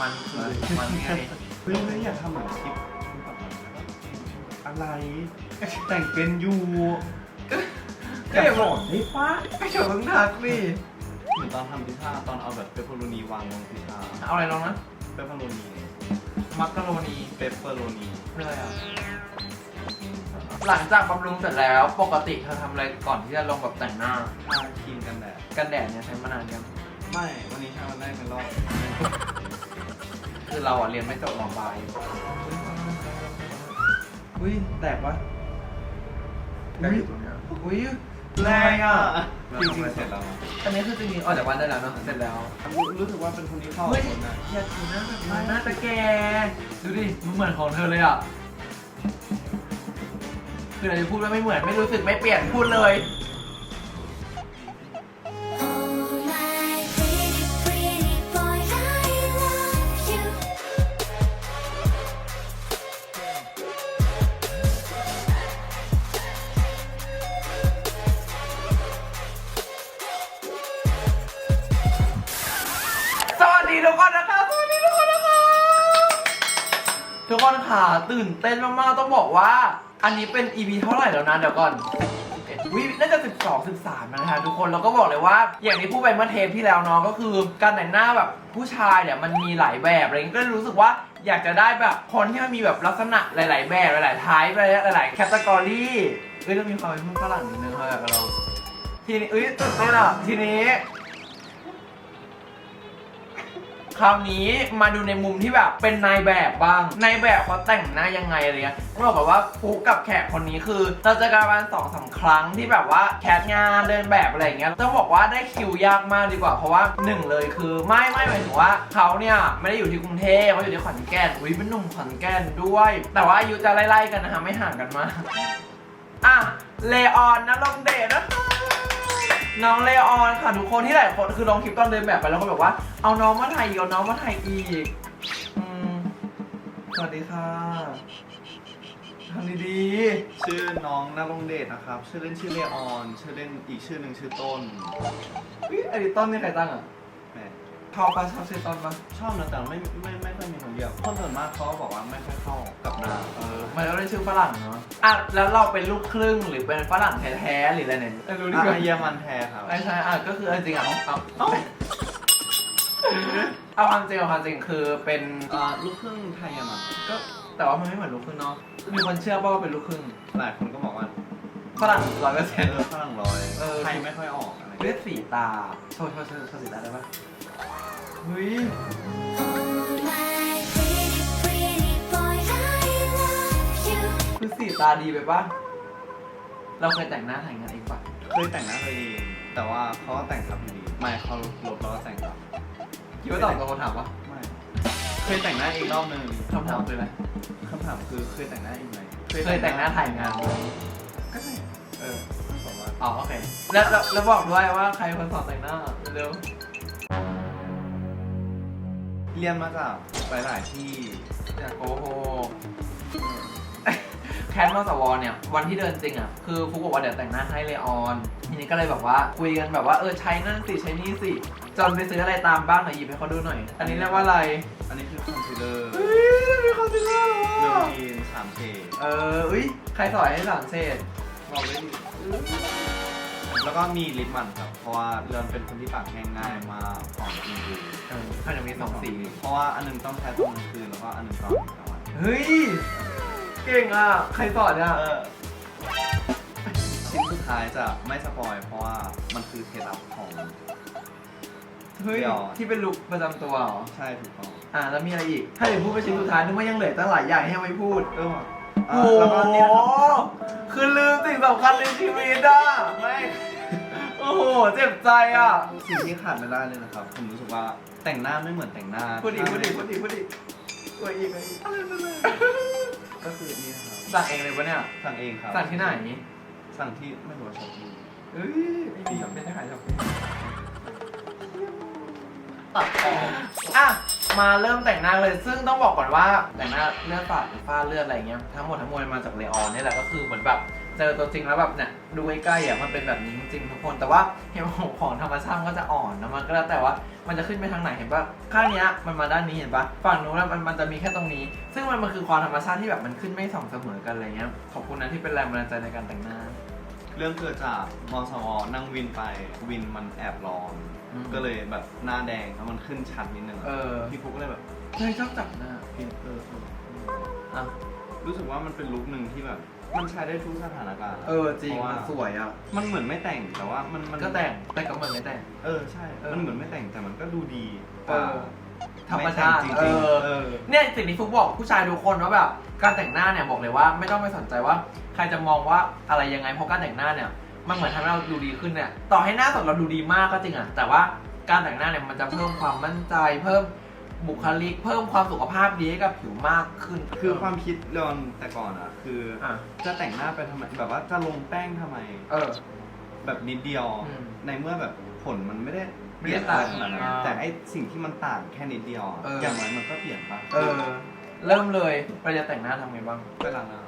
มันคือมันไงเฮ้ยไม่อยากทำเหมือนคลิปอะไร แต่งเป็นอยู่ก็อย่าบอกเฮ้ยป้าไม่เฉยมึงทักนี่เหมือนตอนทำพิซซ่าตอนเอาแบบเปปเปอโรนีวางลงพิซซ่าเอาอะไรลองนะเปปเปอโรนีมักกะโรนีเปปเปอโรนีคืออะไรอะหลังจากบำรุงเสร็จแล้วปกติเธอทำอะไรก่อนที่จะลงแบบแต่งหน้าทาครีมกันแดดกันแดดเนี่ยใช้มานานยังไม่ วันนี้ใช้วันแรกเป็นรอบ คือเราอะเรียนไม่จบมปลายอุ้ยแตกปะก็อยู่ตรงเนี้ยอุ้ยแรงอะจริงๆเสร็จแล้วอันนี้คือจริงๆออกจากบ้านได้แล้วเนาะเสร็จแล้ว รู้รู้สึกว่าเป็นคนที่เข้าเฮ้ยคนนะอย่าถือหน้าแบบนั้นหน้าตะแกดูดิมันเหมือนของเธอเลยอะคือเราจะพูดว่าไม่เหมือนไม่รู้สึกไม่เปลี่ยนพูดเลย เต้นมากๆต้องบอกว่า อันนี้เป็น EP เท่าไหร่แล้วนะเดี๋ยวก่อนวิน่าจะ 12 13นะคะทุกคนแล้วก็บอกเลยว่า อย่างที่พูดไปเมื่อเทปที่แล้วเนาะก็คือ การแต่งหน้าแบบผู้ชายเนี่ยมันมีหลายแบบอะไรเงี้ยก็เลยรู้สึกว่าอยากจะได้แบบคนที่มันมีแบบลักษณะหลาย ๆ แบบหลายๆไทป์หลายๆแคตตากรีเอ้ยต้องมีความเป็นฝรั่งนิดนึงเขาแบบเราทีนี้เอ้ยตื่นเต้นอะทีนี้ คราวนี้มาดูในมุมที่แบบเป็นนายแบบบ้าง นายแบบเขาแต่งหน้ายังไงอะไรเงี้ยต้องบอกก่อนว่าฟุกกับแขกคนนี้คือเราจอกันประมาณสองสามครั้งที่แบบว่าแคสงานเดินแบบอะไรเงี้ยต้องบอกว่าได้คิวยากมากดีกว่าเพราะว่าหนึ่งเลยคือไม่ไม่หมายถึงว่าเขาเนี่ยไม่ได้อยู่ที่กรุงเทพเขาอยู่ที่ขอนแก่นอุ้ยเป็นหนุ่มขอนแก่นด้วย แต่ว่าอายุจะไล่ๆกันนะคะไม่ห่างกันมากอะเลออนนะลงเดทนะคะ น้องเลออนค่ะทุกคนที่หลายคนคือลองคลิปตอนเดินแบบไปแล้วก็แบบว่าเอาน้องมาถ่ายอีกเอาน้องมาถ่ายอีกอืมสวัสดีค่ะทำดีชื่อน้องนรงเดชนะครับ ชื่อเล่นชื่อเลออน ชื่อเล่นอีกชื่อหนึ่งชื่อต้น ๆอุ๊ยไอ้ต้นนี่ใครตั้งอะแหม ชอบปะชอบชื่อต้นปะชอบนะแต่ไม่ไม่ไม่ค่อยมีคนเดียวคนส่วนมากเขาบอกว่าไม่ค่อยเข้ากับนางเออมันก็ได้ชื่อฝรั่งเนาะอะแล้วเราเป็นลูกครึ่งหรือเป็นฝรั่งแท้ๆหรืออะไรเนี่ยไม่รู้ดีกว่าอะเยอรมันแท้ครับไม่ใช่อะก็คือจริงๆอะเอาเอาเอาความจริงเอาความจริงคือเป็นอ่าลูกครึ่งไทยเยอรมันก็แต่ว่ามันไม่เหมือนลูกครึ่งเนาะมีคนเชื่อป่ะว่าเป็นลูกครึ่งหลายคนก็บอกว่าฝรั่งร้อยเปอร์เซ็นต์ เออฝรั่งร้อยเออ ไทยไม่ค่อยออกอะไรเลือดสีตาโชว์โชว์โชว์โชว์สีตาได้ปะ เฮ้ย Oh my pretty pretty boy I love you คือสีตาดีไปปะเราเคยแต่งหน้าถ่ายงานเองปะเคยแต่งหน้าตัวเองแต่ว่าเขาก็แต่งครับอยู่ดีไม่เขาลบแล้วก็แต่งครับคิดว่าตอบกับคำถามปะไม่เคยแต่งหน้าเองรอบหนึ่งคำถามคืออะไรคำถามคือเคยแต่งหน้าเองไหมเคยแต่งหน้าถ่ายงานไหมก็ใช่เออบอกว่าอ๋อโอเค แล้วแล้วแล้วบอกด้วยว่าใครเป็นคนสอนแต่งหน้าเร็ว เรียนมาจากหลาย ๆ ที่อย่าโกหกแคทมอสวเนี่ยวันที่เดินจริงอะคือฟุกบอกว่าเดี๋ยวแต่งหน้าให้เลออนทีนี้ก็เลยแบบว่าคุยกันแบบว่าเออใช้นั่นสิใช้นี่สิจนไปซื้ออะไรตามบ้างหน่อยหยิบให้เขาดูหน่อย อันนี้เรียกว่าอะไร อันนี้คือคอนซีลเลอร์เฮ้ยมีคอนซีลเลอร์เมลเหรอจีนสามเฉดเอออุ้ยใครสอนให้สามเศษเราไม่มี แล้วก็มีลิปมันครับ เพราะว่าเรือนเป็นคนที่ปากแห้งง่ายมากของจริงดูเออเขาจะมีสองสี เพราะว่าอันหนึงต้องใช้ตอนกลางคืนแล้วก็อันหนึงตอนกลางวันเฮ้ย เก่งอะ ใครสอนอะ เออชิ้นสุดท้ายจะไม่สปอยเพราะว่ามันคือเคล็ดลับของ เฮ้ย เดี๋ยว ที่เป็นลุคประจำตัวเหรอ ใช่ถูกต้องอ่า แล้วมีอะไรอีก ถ้าเดี๋ยวพูดไปชิ้นสุดท้ายนึกว่ายังเหลือตั้งหลายอย่างให้ยังไม่พูด เออว่ะโอ้อะโห แล้วก็นี่นะครับคือลืมสิ่งสำคัญในชีวิตอะ ไม่ โอ้โห เจ็บใจอะ สิ่งที่ขาดไม่ได้เลยนะครับ ผมรู้สึกว่าแต่งหน้าไม่เหมือนแต่งหน้าพูดดีพูดดีพูดดีพูดดีตัวอีกเลยอะไรนั่นเลยก็คือนี่นะครับสั่งเองเลยปะเนี่ย สั่งเองครับ สั่งที่ไหนสั่งที่ไม่รู้ว่าช็อปปี้เอ้ยไม่มีครับไม่ได้ขายครับตัดออกอะ มาเริ่มแต่งหน้าเลย ซึ่งต้องบอกก่อนว่าแต่งหน้าเลือดฝาดหรือฝ้าเลือดอะไรเงี้ย ทั้งหมดทั้งมวลมาจากเลออนนี่แหละก็คือเหมือนแบบ เจอตัวจริงแล้วแบบเนี่ยดูใกล้ๆอะมันเป็นแบบนี้จริงๆทุกคน แต่ว่าเห็นของของธรรมชาติมันก็จะอ่อนนะมันก็แล้วแต่ว่ามันจะขึ้นไปทางไหนเห็นปะข้างเนี้ยมันมาด้านนี้เห็นปะฝั่งนู้นนะมันมันจะมีแค่ตรงนี้ ซึ่งมันมันคือความธรรมชาติที่แบบมันขึ้นไม่สม่ำเสมอกันอะไรเงี้ยขอบคุณนะที่เป็นแรงบันดาลใจในการแต่งหน้า เรื่องเกิดจากมสวนั่งวินไปวินมันแอบร้อน อืม ก็เลยแบบหน้าแดงแล้วมันขึ้นชัดนิดนึงอะเออพี่ฟุกก็เลยแบบเฮ้ยชอบจับหน้า พี่เออเอออะรู้สึกว่ามันเป็นลุคหนึ่งที่แบบ มันใช้ได้ทุกสถานการณ์ะเออจริงพาะว่า มันสวยอะ มันเหมือนไม่แต่งแต่ว่ามันมันก็แต่งแต่ก็เหมือนไม่แต่ง เออใช่ เออมันเหมือนไม่แต่งแต่มันก็ดูดีเออธรรมชาติไแต่งจเอริงอๆเออ เนี่ยสิ่งที่ฟุกบอกผู้ชายทุกคนว่าแบบการแต่งหน้าเนี่ยบอกเลยว่าไม่ต้องไปสนใจว่า ใครจะมองว่าอะไรยังไงเพราะการแต่งหน้าเนี่ยมันเหมือนทำให้เราดูดีขึ้นเนี่ยต่อให้หน้าสดเราดูดีมากก็จริงอะแต่ว่าการแต่งหน้าเนี่ยมันจะเพิ่มความมั่นใจเพิ่ม บุคลิก เพิ่มความสุขภาพดีให้กับผิวมากขึ้นคือความคิดเรื่องแต่ก่อนอะคือออะจะแต่งหน้าไปทำไมแบบว่าจะลงแป้งทำไม เออ แบบนิดเดียว อืมในเมื่อแบบผลมันไม่ได้ไม่เปได้ลี่ยนอะไรขนาดนั้นต่างแต่ไอสิ่งที่มันต่างแค่นิดเดียวอะเอออ อย่างน้อยมันก็เปลี่ยนปะเออ เริ่มเลยเราจะแต่งหน้าทำไงบ้างไปล้างหน้า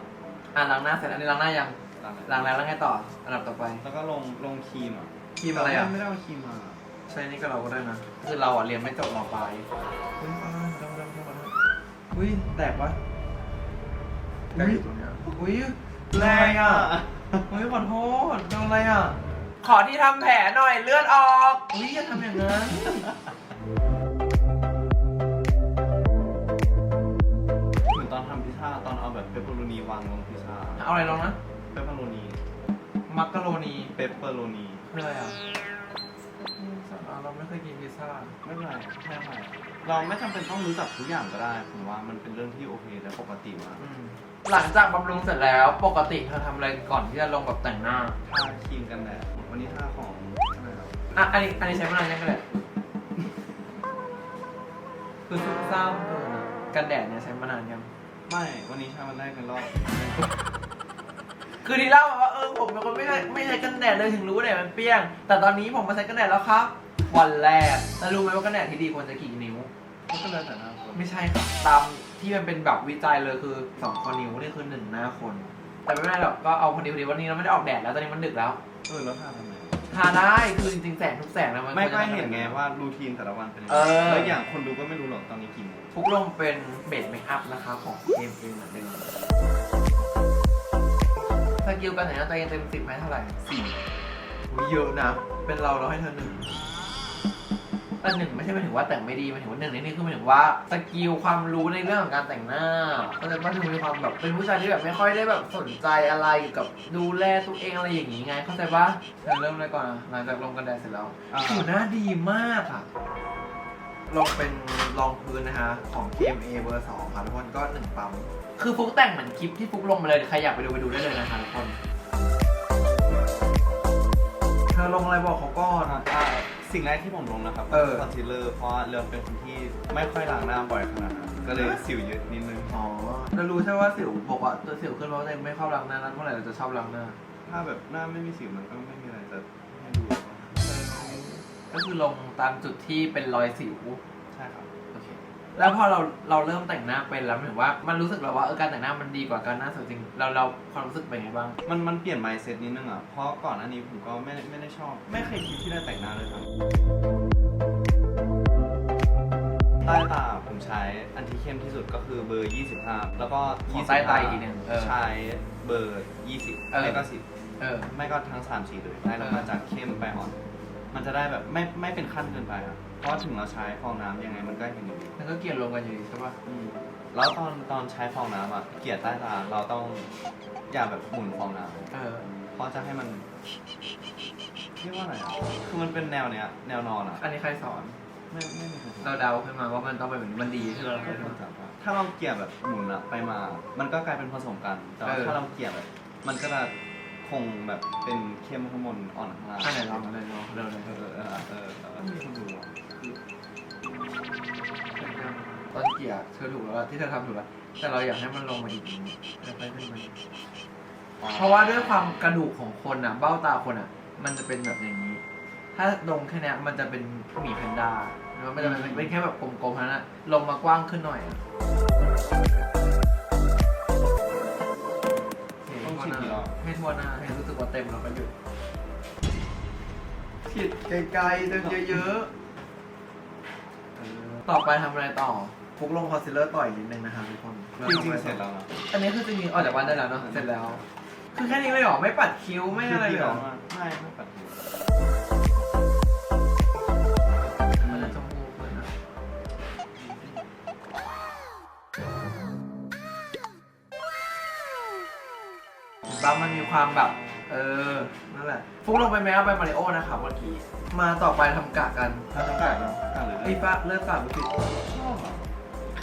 อะล้างหน้าเสร็จอันนี้ล้างหน้ายังล้างหน้าล้างแล้วแล้วไงต่ออันดับต่อไปแล้วก็ลงลงครีมอะครีมอะไรอะ ไม่ได้เอาครีมมา ใช่นี่ก็เราก็ได้นะ คือเราอะเรียนไม่จบมปลายอุ้ยฟ้าดำดำดำดำอุ้ยแตกวะอุ้ยอุ้ยแรงอะอุ้ยขอโทษโดนอะไรอะ ขอที่ทำแผลหน่อยเลือดออกอุ้ยอย่าทำอย่างนั้น เหมือนตอนทำพิซซ่าตอนเอาแบบเปปเปอโรนีวางลงพิซซ่าเอาอะไรลงนะ เปปเปอโรนีมักกะโรนีเปปเปอโรนีคืออะไรอะอืมสำหรับ เราไม่เคยกินพิซซ่าไม่เป็นไรแค่ไหนเราไม่จำเป็นต้องรู้จักทุกอย่างก็ได้ผมว่ามันเป็นเรื่องที่โอเคและปกติมากอืมหลังจากบำรุงเสร็จแล้วปกติเธอทำอะไรก่อนที่จะลงแบบแต่งหน้าทาครีมกันแดดวันนี้ทาของอะไรครับอะอันนี้อันนี้ใช้มานานยังกันแดดคือซุ่มซ่ามเกินอะกันแดดเนี่ยใช้มานานยัง ไม่วันนี้ใช้วันแรกเป็นรอบคือที่เล่ามาว่าเออผมเป็นคนไม่ใช้ไม่ใช้กันแดดเลยถึงรู้ว่าแดดมันเปรี้ยง แต่ตอนนี้ผมมาใช้กันแดดแล้วครับ วันแรกแล้วรู้ไหมว่ากันแดดที่ดีควรจะกี่นิ้วก็แล้วแต่หน้าคนไม่ใช่ครับตามที่มันเป็นแบบวิจัยเลยคือสองข้อนิ้วนี่คือหนึ่งหน้าคน แต่ไม่เป็นไรหรอกก็เอาพอดีพอดีวันนี้เราไม่ได้ออกแดดแล้วตอนนี้มันดึกแล้วเออแล้วทาทำไมทาได้คือจริงๆแสงทุกแสงนะมันไม่ควรก็จะทำเห็นไงว่ารูทีนแต่ละวันเป็นยังเอไงอแล้วอย่างคนดูก็ไม่รู้หรอกตอนนี้กี่โมงทุกลงเป็นเบสเมคอัพนะคะของเอ็มเองเหมือนเดิมสกิลการแต่งหน้าตัวเองเต็มสิบให้เท่าไหร่สี่เยอะนะ เป็นเราเราให้เธอหนึ่ง แต่หนึ่งไม่ใช่หมายถึงว่าแต่งไม่ดีหมายถึงว่าหนึ่งในนี้คือหมายถึงว่าสกิลความรู้ในเรื่องของการแต่งหน้าก็จะว่าเธอมีความแบบเป็นผู้ชายที่แบบไม่ค่อยได้แบบสนใจอะไรเกี่ยวกับดูแลตัวเองอะไรอย่างนี้ไง เข้าใจปะเธอเริ่มเลยก่อนอะหลังจากลงกันแดดเสร็จแล้วอ่า ผิวหน้าดีมากอะลงเป็นรองพื้นนะคะของ TMA เบอร์2ค่ะทุกคนก็หนึ่งปั๊มคือฟุกแต่งเหมือนคลิปที่ฟุกลงมาเลยใครอยากไปดูไปดูได้เลยนะคะทุกคนเธอลงอะไรบอกเขาก่อน อะอะ สิ่งแรกที่ผมลงนะครับเออ คอนซีลเลอร์เพราะว่าเริ่มเป็นคนที่ไม่ค่อยล้างหน้าบ่อยขนาดนั้นก็เลยสิวเยอะนิดนึง อ๋อแล้วรู้ใช่ว่าสิวบอกว่าตัวสิวขึ้นเพราะว่าตัวเองไม่เข้าล้างหน้านั้นเมื่อไหร่เราจะชอบล้างหน้าถ้าแบบหน้าไม่มีสิวมันก็ไม่มีอะไรจะให้ดูก็คือลงตามจุดที่เป็นรอยสิว ใช่ครับโอเค แล้วพอเราเราเริ่มแต่งหน้าเป็นแล้วหมายถึงว่ามันรู้สึกแล้วว่าเออการแต่งหน้ามันดีกว่าการหน้าสวยจริงเราเราความรู้สึกเป็นไงบ้าง มันมันเปลี่ยน mindset นิดนึงอะ เพราะก่อนหน้านี้ผมก็ไม่ได้ไม่ได้ชอบ ไม่เคยคิดที่จะแต่งหน้าเลยครับใต้ตาผมใช้อันที่เข้มที่สุดก็คือเบอร์ 25 แล้วก็ของใต้ตาอีกทีหนึ่งเออใช้เบอร์ 20เออ ไม่ก็เออ10ไม่ก็ทั้ง3สีเลยไล่ลงมาเออจากเข้มไปอ่อน มันจะได้แบบไม่ไม่เป็นขั้นเกินไปอะ เพราะถึงเราใช้ฟองน้ำยังไงมันก็เห็นอยู่ดีมันก็เกลียดลงกันอยู่ดีใช่ปะอืมแล้วตอนตอนใช้ฟองน้ำอะเกลี่ยใต้ตาเราต้องอย่าแบบหมุนฟองน้ำเออเพราะจะให้มันเรียกว่าอะไรอะคือมันเป็นแนวเนี้ยแนวนอนอะอันนี้ใครสอน ไม่ไม่มีใครสอน เราเดาขึ้นมาว่ามันต้องเป็นแบบนี้มันดีที่เราก็เคยเป็นทำจับว่าถ้าเราเกลี่ยแบบหมุนอะไปมา มันก็กลายเป็นผสมกัน แต่ว่าเออ ถ้าเราเกลี่ยแบบ มันก็จะคงแบบเป็นเข้มข้างบนอ่อนข้างล่างอันไหนลองอันไหนลองเร็วเลยเออเออเออเออแต่ว่ามีคนดูอะ ตอนเกลียดเธอถูกแล้วล่ะที่เธอทำถูกแล้วแต่เราอยากให้มันลงมาอีกนิดนึงแล้วค่อยขึ้นมาอีกเพราะว่าด้วยความกระดูกของคนอะเบ้าตาคนอะมันจะเป็นแบบอย่างนี้ ถ้าลงแค่เนี้ยมันจะเป็นหมีแพนด้าแล้วมันจะเป็นเป็นแค่แบบกลมๆเท่านั้นอะลงมากว้างขึ้นหน่อยอะโอเคทั่วฉีดหกี่รน้าอบ ให้ทั่วหน้าให้รู้สึกว่าเต็มแล้วก็หยุดฉีดไกลๆเติมเยอะๆต่อไปทำอะไรต่อฟุ กลงคอนซีลเลอร์ต่ออีกนิดนึงนะครับทุกคนจริงๆเสร็จแล้วนะอันนี้คือจริงๆออกจากบ้านได้แล้วเนาะเสร็จแล้ว คือแค่นี้เลยเหรอไม่ปัดคิ้วไม่อะไรเลยเหรอไม่ไม่ปัดคิ้วมันจะชมพูเลยนะบ้างมันมีความแบบ เออนั่นแหละฟุกลงไปไหมเอาไปมาริโอนะครับเมื่อกี้มาต่อไปทำกะกันถ้าต้องการเนาะอ่านเลยไอ้ป้าเลิกกะไม่ผิดชอบอะ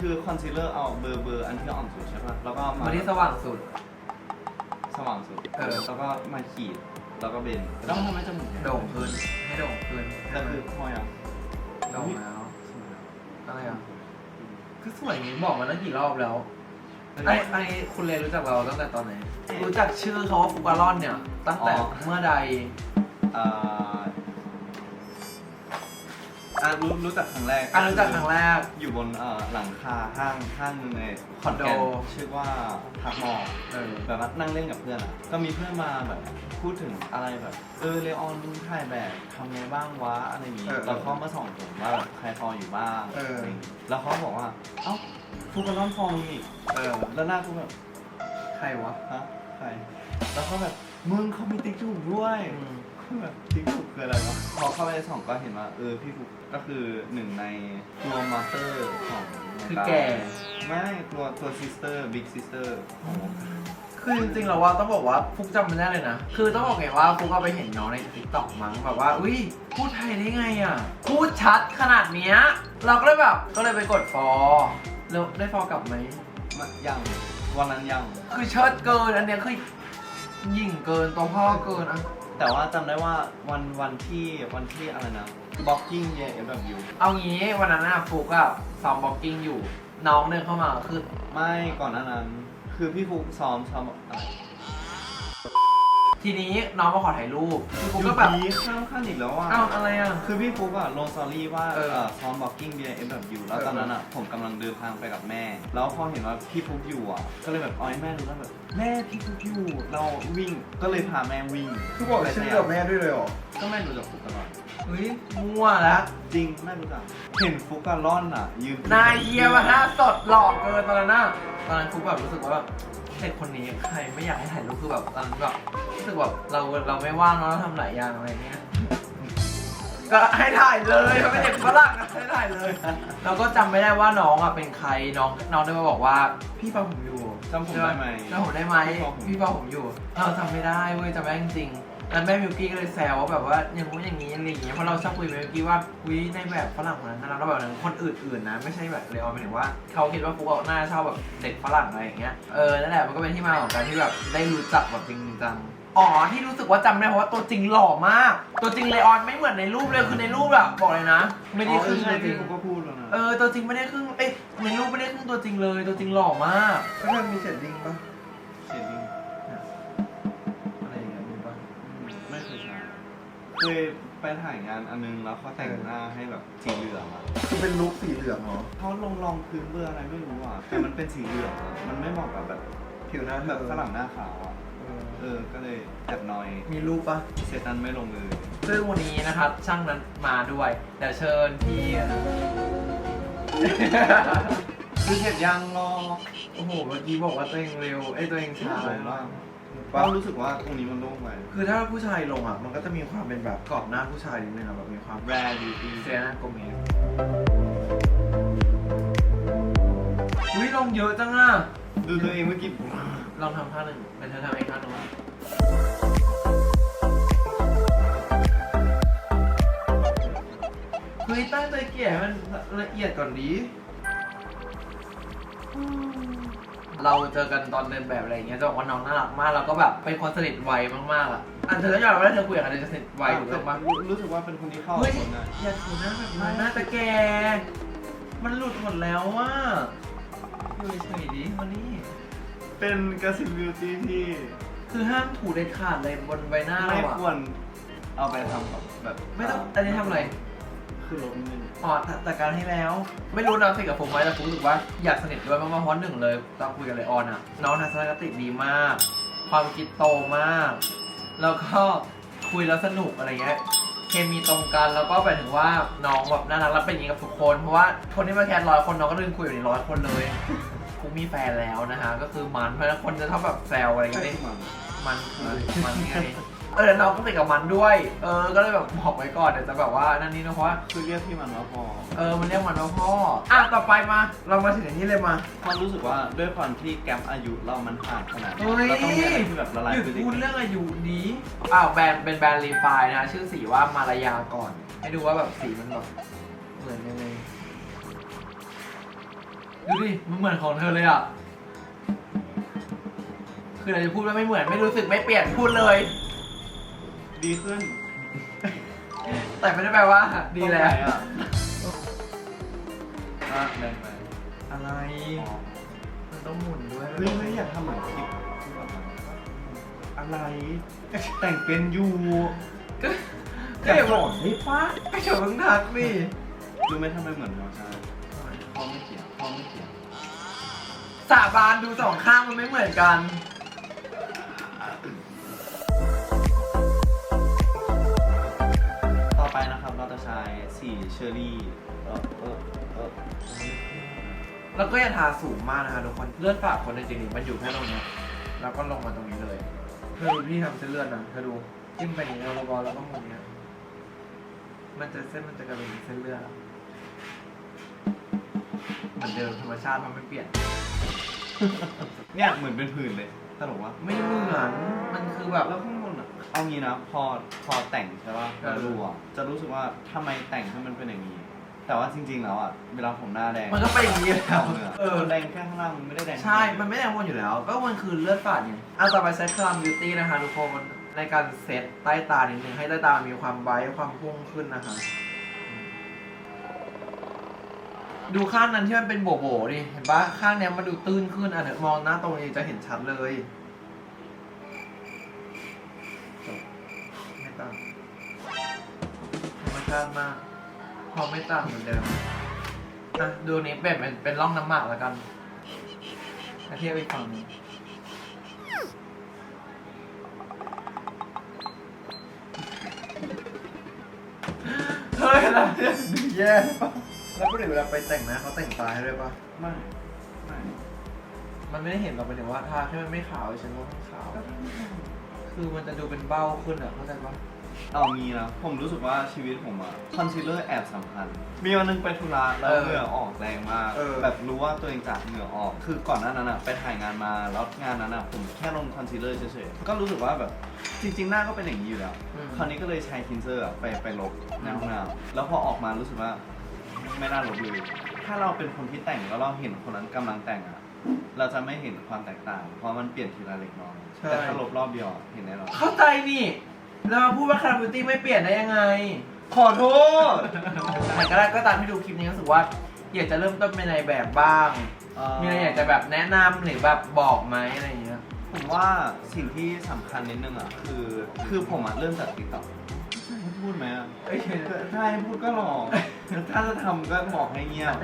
คือคอนซีลเลอร์เอาเบอร์เบอร์อันที่อ่อนสุดใช่ป่ะ แล้วก็มามาที่สว่างสุด สว่างสุดเออ แล้วก็มาขีด แล้วก็เบนแล้วทำไมจมูกโด่งขึ้นให้โด่งขึ้นแต่คือพอยังโด่งแล้วอะไรอะคือสวยอย่างนี้บอกมาแล้วกี่รอบแล้วไอ้ไอ้คุณเลรู้จักเราตั้งแต่ตอนไหน รู้จักชื่อเขาว่าฟุกการอนเนี่ย ตั้งแต่เมื่อใด เอ่อ อะรู้รู้จักครั้งแรกอะรู้จักครั้งแรก อยู่บนเอ่อหลังคาห้างห้างหนึงในคอนโดคอนโดชื่อว่าทักมอลเออ แบบว่านั่งเล่นกับเพื่อนอะก็มีเพื่อนมาแบบพูดถึงอะไรแบบ เออเลออนมึงถ่ายแบบทำไงบ้างวะอะไรอย่างงี้เออแล้วเขามาส่องผมว่าแบบใครพออยู่บ้างเออะไรย่างงี้แล้วเขาบอกว่าเอ้าฟูกาลอนฟองอีกเออแล้วหน้ากูแบบ ใครวะ ฮะใครแล้วเขาแบบ มึงเขามีติ๊กถูกด้วยแบบติ๊กถูกคืออะไรวะพอเข้าไปในส่องก็เห็นว่าเออพี่ฟุกก็คือหนึ่งในตัวมาสเตอร์ของวงารคือแก่ ไม่ตัวตัวซิสเตอร์บิ๊กซิสเตอร์ของวงการ คือจริงๆแล้วว่าต้องบอกว่าฟุกจำไม่ได้เลยนะ คือต้องบอกไงว่าฟุกก็ไปเห็นน้องในทิกตอกมั้งแบบว่า อุ้ยพูดไทยได้ไงอะ พูดชัดขนาดเนี้ย เราก็เลยแบบ ก็เลยไปกดฟอลแล้วได้ฟอลกลับไหมมายังวันนั้นยัง คือเชิดเกินอันเนี้ยคือห ยิ่งเกินตัวพ่อเกินอะ แต่ว่าจำได้ว่าวันวันที่วันที่อะไรนะบ็อกกิ้งเยเอฟแบบยูเอางี้วันนั้นน่ะฟุกอะซ้อมบ็อกกิ้งอยู่ น้องเดินเข้ามาคือไม่ก่อนหน้านั้น คือพี่ฟุกซ้อมซ้อมอะไร ทีนี้น้องมาขอถ่ายรูปคือฟุกก็แบบอยู่ดีข้ามขั้นอีกแล้วอะ อ้าวอะไรอะ คือพี่ฟุกอะลงสตอรี่ว่าเออเอ่อซ้อมบ็อกกิ้ง B I F W แล้วตอนนั้นอะผมกำลังเดินทางไปกับแม่ แล้วพอเห็นว่าพี่ฟุกอยู่อะก็เลยแบบเอาให้แม่ดูแล้วแบบแม่พี่ฟุกอยู่เราวิ่งก็เลยพาแม่วิ่งคือบอกชื่อกับแม่ด้วยเลยเหรอ ก็แม่รู้จักฟุกกันหรอเฮ้ยมั่วแล้วจริงแม่รู้จักเห็นฟุกกันล่อนอะยืนนายเยียมาหน้าสดหลอกเกินตอนนั้นน่ะตอนนั้นฟุกแบบรู้สึกว่าแบบ เด็กคนนี้ใครไม่อยากให้ถ่ายรูปคือแบบตอนนั้นแบบรู้สึกแบบเราเราไม่ว่างเนาะเราทำหลายอย่างอะไรเงี้ยก็ให้ถ่ายเลยเขาเป็นเด็กฝรั่งนะให้ถ่ายเลยเราก็จำไม่ได้ว่าน้องอะเป็นใครน้องน้องได้มาบอกว่าพี่ฟังผมอยู่จำผมได้ไหมจำผมได้ไหมพี่ฟังผมอยู่เออจำไม่ได้เว้ยจำไม่ได้จริงๆ แล้วแม่มิวกี้ก็เลยแซวว่าแบบว่าอย่างนู้นอย่างนี้อะไรอย่างเงี้ยเพราะเราชอบคุยกับมิวกี้ว่าวิในแบบฝรั่งคนนั้นน่ารักแล้วแบบนั้นคนอื่นๆนะไม่ใช่แบบเลออนหมายถึงว่าเขาคิดว่าฟุกเอาหน้าชอบแบบเด็กฝรั่งอะไรอย่างเงี้ยเออนั่นแหละมันก็เป็นที่มาของการที่แบบได้รู้จักแบบจริงจังอ๋อที่รู้สึกว่าจำได้เพราะว่าตัวจริงหล่อมาก ตัวจริงเลออนไม่เหมือนในรูปเลยคือในรูปอะบอกเลยนะ ไม่ได้ครึ่งใช่ตัวจริพี่งฟุกก็พูดแล้วนะเออตัวจริงไม่ได้ครึ่งเอ้ยในรูปไม่ได้ครึ่งตัวจริงเลย ตัวจริงหล่อมากแล้วมันมีเชดดิ้งปะ เคยไปถ่ายงานอันนึงแล้วเขาแต่งหน้าให้แบบสีเหลืองอะคือเป็นลุคสีเหลืองเหรอ เขาลงรองพื้นเบอร์อะไรไม่รู้อะแต่มันเป็นสีเหลืองอะมันไม่เหมาะกับแบบผิวหน้าเธแบอบฝรั่งหน้าขาวอะเออเออ ก็เลยแอบนอยมีรูปปะเซตนั้นไม่ลงเลยซึ่งวันนี้นะครับ ช่างนั้นมาด้วยเดี๋ยวเชิญพี่คือเสร็จยังรอ โอ้โห เมื่อกี้บอกว่าตัวเองเร็วเอ้ยตัวเองช้าอะไรบ้าง ปะเรารู้สึกว่าตรงนี้มันโล่งไปคือถ้าผู้ชายลงอะ มันก็จะมีความเป็นแบบกรอบหน้าผู้ชายนิดนึงอะแบบมีความแรร์บิวตี้เซียนาโกเมสอุ้ยลงเยอะจังอะ ดูตัวเองเมื่อกี้ลองทำท่าหนึ่งเป็นเธอทำเองท่าหนึ่งเฮ้ยตั้งใจเกลี่ยให้มันละเอียดก่อนดี เราเจอกันตอนเดินแบบอะไรอย่างเงี้ยจะบอกว่าน้องน่ารักมากแล้วก็แบบเป็นคนสนิทไวมากๆอะอะเธอก็ยอมรับว่าเธอคุยกับใครเธอจะสนิทไวถูกต้องปะรู้สึกว่าเป็นคนที่เข้าเฮ้ยกับคนง่ายอย่าถูหน้าแบบนั้นหน้าแต่แกมันหลุดหมดแล้วว่ะอยู่เฉยๆดิมานี่เป็นกระสิบบิวตี้ที่ คือห้ามถูเด็ดขาดเลยบนใบหน้าไม่เราควอะรเอาไปทำกับแบบ ไม่ต้องอันนี้ทำอะไร คือลบนิดนึงอ๋อแต่การให้แล้ว ไม่รู้นะสิกับผมไหมแต่ผมรู้สึกว่าอยากสนิทด้วยมากๆเพราะหนึ่งเลยตอนคุยกับไลออนอะน้องทัศนคติดีมาก ความคิดโตมาก แล้วก็คุยแล้วสนุกอะไรเงี้ยเคมีตรงกันแล้วก็หมายถึงว่าน้องแบบน่ารักและเป็นอย่างนี้กับทุกคน เพราะว่าคนที่มาแคสร้อยคนน้องก็เดินคุยอยู่ในร้อยคนเลยกูมีแฟนแล้วนะฮะก็คือมันเพราะฉะนั้นคนจะชอบแบบแซวอะไรใช่เงี้ยมันมันคือมันไง เออแล้วน้องก็ติดกับมันด้วย เออ ก็เลยแบบบอกไว้ก่อนเดี๋ยวจะแบบว่านั่นนี่นะเพราะว่าคือเรียกพี่มันว่าพ่อเออมันเรียกมันว่าพ่ออะต่อไปมา เรามาถึงอันนี้เลยมาความรู้สึกว่าด้วยความที่แกมอายุเรามันห่างขนาดนี้เฮ้ย เราต้องมีอะไรที่แบบละลายหยุดพฤติพูดกรรมเรื่องอายุนี้อ้าวแบรนด์เป็นแบรนด์รีไฟนะ ชื่อสีว่ามารายาก่อน ให้ดูว่าแบบสีมันแบบเหมือนยังไงดูดิมันเหมือนของเธอเลยอะคือเราจะพูดว่าไม่เหมือนไม่รู้สึกไม่เปลี่ยนพูดเลย ดีขึ้นแต่ไม่ได้แปลว่าดีแล้วตรงไหนอะอะแรงไปอะไรอ๋อมันต้องหมุนด้วยเฮ้ยไม่อยากทำเหมือนคลิปที่แบบนั้นอะไร แต่งเป็นอยู่ก็ก็อย่าบอกนี่ป้าก็อย่าเพิ่งทักนี่รู้ไหมทำไมเหมือนหัวใจพ่อไม่เขียนพ่อไม่เขียนสาบานดูสองข้างมันไม่เหมือนกัน ไปนะครับเราจะใช้สีเชอร์รี่เออเออเออแล้วก็อย่าทาสูงมากนะคะทุกคนเลือดฝากคนจริงๆมันอยู่แค่ตรงเนี้ยแล้วก็ลงมาตรงนี้เลยเธอดูพี่ทำเส้นเลือดนะเธอดูจิ้มไปอย่างนี้แล้วบอลแล้วก็มุมเนี้ยมันจะเส้นมันจะกลายเป็นเส้นเลือดอะเหมือนเดิมธรรมชาติมันไม่เปลี่ยน เนี่ยเหมือนเป็นผื่นเลย ตลกวะไม่เหมือนมันคือแบบแล้วข้างบนอะเอางี้นะพอพอแต่งใช่ป่ะเออแล้วดูอะจะรู้สึกว่าทำไมแต่งให้มันเป็นอย่างนี้ แต่ว่าจริง ๆ แล้วอะเวลาผมหน้าแดงมันก็เป็นอย่างนี้แล้แถววเหนือเออแดงแค่ข้างล่างมันไม่ได้แดงใช่ มันไม่แดงวนอยู่แล้ว ก็มันคือเลือดฝาดไงอะต่อไปเซตคลามบิวตี้นะคะทุกคนในการเซตใต้ตานิดนึงให้ใต้ตามีความไบรท์ความพุ่งขึ้นนะคะ ดูข้างนั้นที่มันเป็นโบ๋ๆดิเห็นปะข้างเนี้ยมันดูตื้นขึ้นอะเดี๋ยวมองหน้าตรงนี้จะเห็นชัดเลยจบไม่ต่างธรรมชาติมากพอไม่ต่างเหมือนเดิมอะดูนี้เป็นเป็นเป็นร่องน้ำหมากแล้วกันถ้าเทียบอีกฝั่งนึงเฮ้ยอะไรเนี่ยดูแย่ปะ แล้วปกติเวลาไปแต่งหนะเขาแต่งตาให้ด้วยปะไม่ไม่มันไม่ได้เห็นเราไปถึงว่าทาแค่มันไม่ขาวฉันว่ามันขาว คือมันจะดูเป็นเบ้าขึ้นอะเข้าใจปะเอางี้นะผมรู้สึกว่าชีวิตผมอะคอนซีลเลอร์แอบสำคัญ มีวันหนึงไปธุระแล้วเหงื่อออกแรงมาก แบบรู้ว่าตัวเองจากเหงื่อออก คือก่อนหน้านั้นอะไปถ่ายงานมาแล้วงานนั้นอะผมแค่ลงคอนซีลเลอร์เฉยๆ ก็รู้สึกว่าแบบจริงๆ หน้าก็เป็นอย่างนี้อยู่แล้วอืมคราวนี้ก็เลยใช้ทินเซอร์อะไปไปลบในห้องน้ำแล้วพอออกมารู้สึกว่า ไม่น่าลบเลยถ้าเราเป็นคนที่แต่งแล้วเราเห็นคนนั้นกำลังแต่งอะเราจะไม่เห็นความแตกต่าง เพราะมันเปลี่ยนทีละเล็กน้อยแต่ถ้าลบรอบเดียวอะเห็นแน่นอนเข้าใจนี่แล้วมาพูดว่าคาราบิวตี้ไม่เปลี่ยนได้ยังไงขอโทษแต่ก็ได้ก็ตามที่ดูคลิปนี้รู้สึกว่า อยากจะเริ่มต้นเป็นในแบบบ้าง มีอะไรอยากจะแบบแนะนำหรือแบบบอกไหมอะไรอย่างเงี้ย ผมว่าสิ่งที่สำคัญนิดนึงอะคือ คือผมอะเริ่มจากติ๊กต็อกให้ พูดไหมอะเอ้ยถ้าให้พูดก็หลอกถ้าจะทำก็บอกให้เงียบ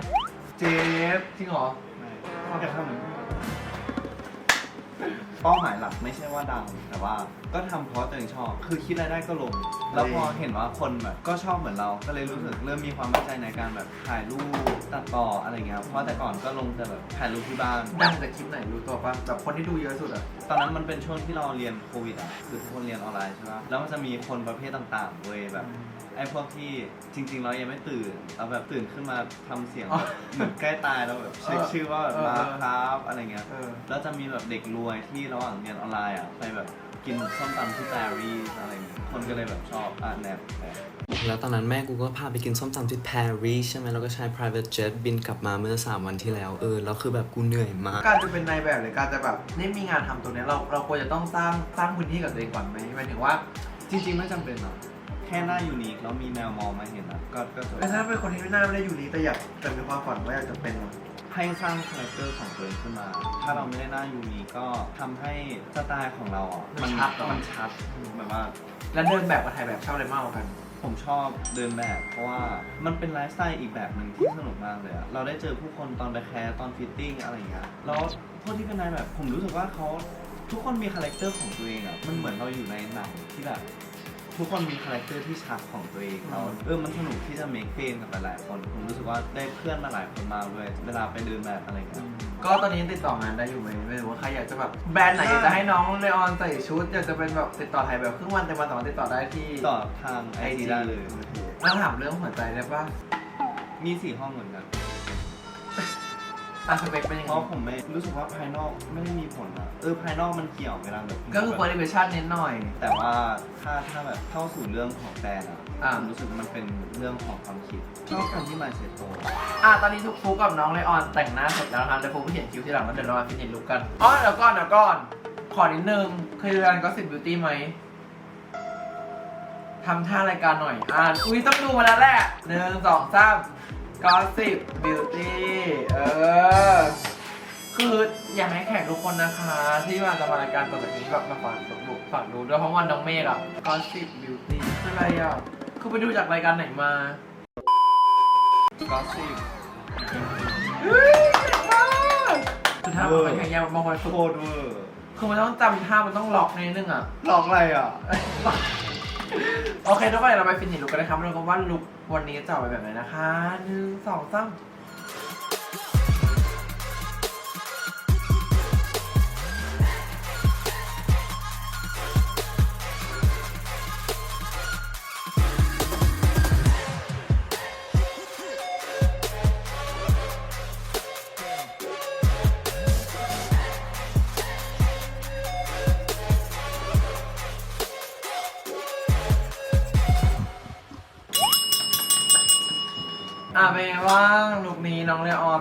เจฟจริงเหรอไม่อยากทำเหมือน เป้าหมายหลักไม่ใช่ว่าดัง แต่ว่าก็ทำเพราะตัวเองชอบ คือคิดอะไรได้ก็ลง แล้วพอเห็นว่าคนแบบก็ชอบเหมือนเรา ก็เลยรู้สึกเริ่มมีความมั่นใจในการแบบถ่ายรูปตัดต่ออะไรเงี้ย เพราะแต่ก่อนก็ลงแต่แบบถ่ายรูปที่บ้าน ดังจากคลิปไหนรู้ตัวปะแบบคนที่ดูเยอะสุดอะตอนนั้นมันเป็นช่วงที่เราเรียนโควิดอะ คือทุกคนเรียนออนไลน์ใช่ปะแล้วมันจะมีคนประเภทต่างๆเว้ยแบบ ไอ้พวกที่จริงๆเรายังไม่ตื่นเราแบบตื่นขึ้นมาทำเสียงแบบเหมือนใกล้ตายแล้วแบบเช็คชื่อว่าแบบมาครับอะไรเงี้ย เออ แล้วจะมีแบบเด็กรวยที่ระหว่างเรียนออนไลน์อะไปแบบกินส้มตำที่ปารีสอะไรเงี้ยคนก็เลยแบบชอบอะแนบแอบแล้วตอนนั้นแม่กูก็พาไปกินส้มตำที่ปารีสใช่ไหมแล้วก็ใช้ private jet บินกลับมาเมื่อ 3 วันที่แล้ว เออ แล้วคือแบบกูเหนื่อยมาก การจะเป็นนายแบบหรือการจะแบบได้มีงานทำตรงเนี้ยเราเราควรจะต้องสร้างสร้างพื้นที่กับตัวเองก่อนไหมหมายถึงว่า จริงๆไม่จำเป็นหรอก แค่หน้ายูนิคแล้วมีแมวมองมาเห็นอะก็ก็สวยแต่ถ้าเป็นคนที่ไม่น่าไม่ได้อยู่นี้แต่อยากแต่มีความฝันว่าอยากจะเป็นอะให้สร้างคาแรคเตอร์ของตัวเองขึ้นมา ถ้าเราไม่ได้หน้ายูนิคก็ทำให้สไตล์ของเราอะมันมันชัดแบบว่า แล้วเดินแบบกับถ่ายแบบชอบอะไรมากกว่ากัน ผมชอบเดินแบบเพราะว่ามันเป็นไลฟ์สไตล์อีกแบบหนึ่งที่สนุกมากเลยอะเราได้เจอผู้คนตอนไปแคสตอนฟิตติ้งอะไรอย่างเงี้ยแล้วพวกที่เป็นนายแบบผมรู้สึกว่าเขาทุกคนมีคาแรคเตอร์ของตัวเองอะมันเหมือนเราอยู่ในหนังที่แบบ ทุกคนมีคาแรคเตอร์ที่ชัดของตัวเองเราเออมันสนุกที่จะเมคเฟนกับหลายๆคนผมรู้สึกว่าได้เพื่อนมาหลายคนมากด้วยเวลาไปเดินแบบอะไรเงี้ยก็ตอนนี้ติดต่องานได้อยู่ไหมไม่รู้ว่าใครอยากจะแบบแบรนด์ไหนอยากจะให้น้องเลออนใส่ชุดอยากจะเป็นแบบติดต่อถ่ายแบบครึ่งวันเต็มวันสองวันติดต่อได้ที่ต่อทางไอ IG จีได้เลยแล้วถามเรื่องหัวใจได้ปะมีสี่ห้องเหมือนกัน อะสเปคเป็นยังเพไง ราะผมไม่รู้สึกว่าภายนอกไม่ได้มีผลอะเออภายนอกมันเกี่ยวเวลาแบบก็คือ qualification นิดหน่อย แต่ว่าถ้าถ้าแบบเข้าสู่เรื่องของแฟนอะอ่า ผมรู้สึกมันเป็นเรื่องของความคิดชอบคนที่มาเซโตอะตอนนี้ทุกฟุกกับน้องเลออนแต่งหน้าเสร็จแล้วนะครับเดี๋ยวฟุกไปเขียนคิ้วที่หลังแล้วเดี๋ยวเรามาฟินิชลุกกันอ๋อเดี๋ยวก่อนเดี๋ยวก่อน ขอนิดนึงเคยดูรายการก็สิบบิวตี้ไหมทำท่ารายการหน่อย อ่านอุ้ยต้องดูมาแล้วแหละหนึ่งสองสาม ก็สิบบิวตี้เออ คืออยากให้แขกทุกคนนะคะ ที่มาจะมารายการต่อจากนี้แบบมาฝากดูฝากดูด้วยเพราะวันน้องเมฆอะก็สิบบิวตี้คืออะไรอะคือไปดูจากรายการไหนมาก็สิบเฮ้ยเก่งมากคือถ้ามันเป็นอย่างเงี้ยบางคนโคฝึกตรเวอร์คือมันต้องจำท่ามันต้องล็อกนิดนึงอะลองอะไรอะ โอเคทุกคนเดี๋ยวเราไปฟินหินลุกกันนะครับเราก็ว่าลุกวันนี้จะออกไปแบบไหนนะคะหนึ่งสองสาม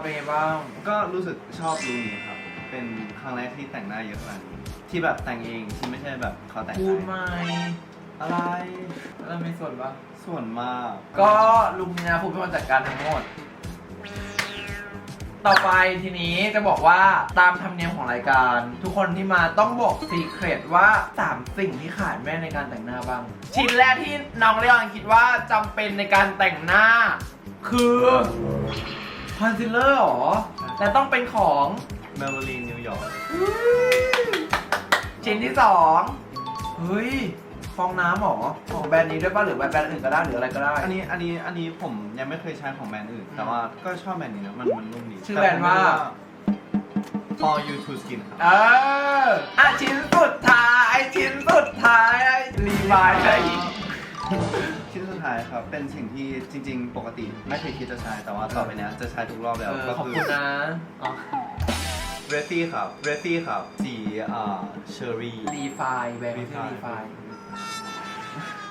เลออนเป็นไงบ้าง ก็รู้สึกชอบลุคนี้ครับ เป็นครั้งแรกที่แต่งหน้าเยอะขนาดนี้ที่แบบแต่งเองที่ไม่ใช่แบบเขาแต่งพูดให้ไหมอะไรแล้วมีส่วนปะส่วนมากก็ลุงนี้นะพูดเป็นคนจัดการทั้งหมด ต่อไปทีนี้จะบอกว่าตามธรรมเนียมของรายการ ทุกคนที่มาต้องบอกซีเครตว่า3สิ่งที่ขาดแม่ในการแต่งหน้าบ้าง ชิ้นแรกที่น้องเลออนคิดว่าจำเป็นในการแต่งหน้า คือ คอนซีลเลอร์หรอ แต่ต้องเป็นของเมเบลีนนิวยอร์กชิ้นที่สองเฮ้ย ฟองน้ำหรอ ของแบรนด์นี้ด้วยป่ะ หรือแบรนด์อื่นก็ได้ หรืออะไรก็ได้ อันนี้อันนี้อันนี้ผมยังไม่เคยใช้ของแบรนด์อื่น แต่ว่าก็ชอบแบรนด์นี้นะ มันมันนุ่มดีชื่อแบรนด์ว่าแต่ผมไม่รู้ For You to Skin ครับ เอออะชิ้นสุดท้าย ชิ้นสุดท้ายรีวายอะไรอีกชิ้นสุด ท้ายครับ เป็นสิ่งที่จริง ๆ ปกติไม่เคยคิดจะใช้แต่ว่าต่อไปเนี้ยจะใช้ทุกรอบแล้วเออก็ขอบคือ คุณนะอ๋อเรฟี่ครับเรฟี่ครับสีอ่าเชอร์รี่ รีไฟแบรนด์ที่รีไฟ Refi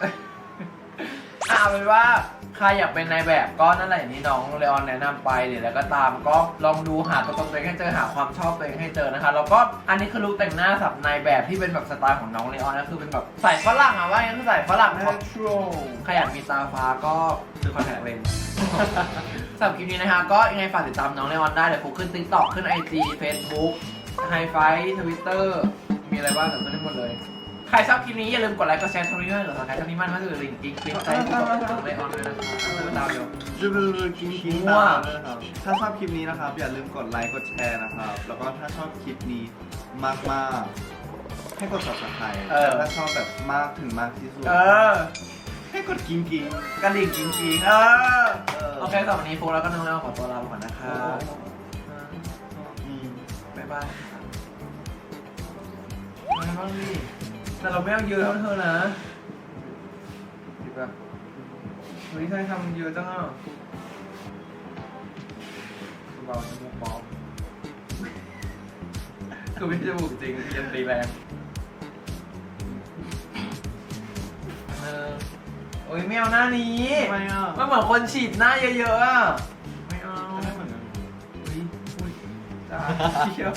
อะเอาเป็นว่า ใครอยากเป็นนายแบบก็นั่นแหละอย่างที่น้องเลออนแนะนำไปหรืออะไรก็ตามก็ลองดูหาตัวตนตัวเองให้เจอหาความชอบตัวเองให้เจอนะคะแล้วก็อันนี้คือลุคแต่งหน้าสำหรับนายแบบที่เป็นแบบสไตล์ของน้องเลออนนะคือเป็นแบบใส่ฝรั่งอะว่าอย่างนั้นคือใส่ฝรั่ง natural ใครอยากมีตาฟ้าก็ซื้อคอนแทคเลนส์สำหรับคลิปนี้นะคะก็ยังไงฝากติดตามน้องเลออนได้เดี๋ยวผมขึ้น TikTok ขึ้น IG Facebook ไฮไฟ Twitter มีอะไรบ้างเดี๋ยวขึ้นให้หมดเลยใค รชอบคลิปนี้อย่าลืมกดไลค์กดแชร์ช่องนี้ด้วยหรือสนใจช่องนี้มันมาสื่อลิงก์กิ๊กคลิปใต้ที่บอกของเลออนด้วยนะคะเติมดาวเดียวดูดูดูกินกินมั่วตามด้วยนะครับ ถ้าชอบคลิปนี้นะครับ อย่าลืมกดไลค์กดแชร์นะครับ แล้วก็ถ้าชอบคลิปนี้มากๆให้กด subscribe เออ แต่ถ้าชอบแบบมากถึงมากที่สุดเออให้กดกิ้งกิ้งกระดิ่งจริงๆเออเออโอเคสำหรับวันนี้ฟุกแล้วก็น้องเลออนขอตัวลาไปก่อนนะคะอืม บ๊ายบายมาบ้างดิ แต่เราไม่เอาเยอะเท่าเธอนะดีป่ะเฮ้ยเธอทำเยอะจังอะเบาจมูกปลอมคือไม่ใช่จมูกจริงยันตีแรงเออโอ้ยไม่เอาหน้านี้ทำไมอะมันเหมือนคนฉีดหน้าเยอะๆอะไม่เอา ไม่เหมือนกันอุ้ยอุ้ยจ้าเชี่ยว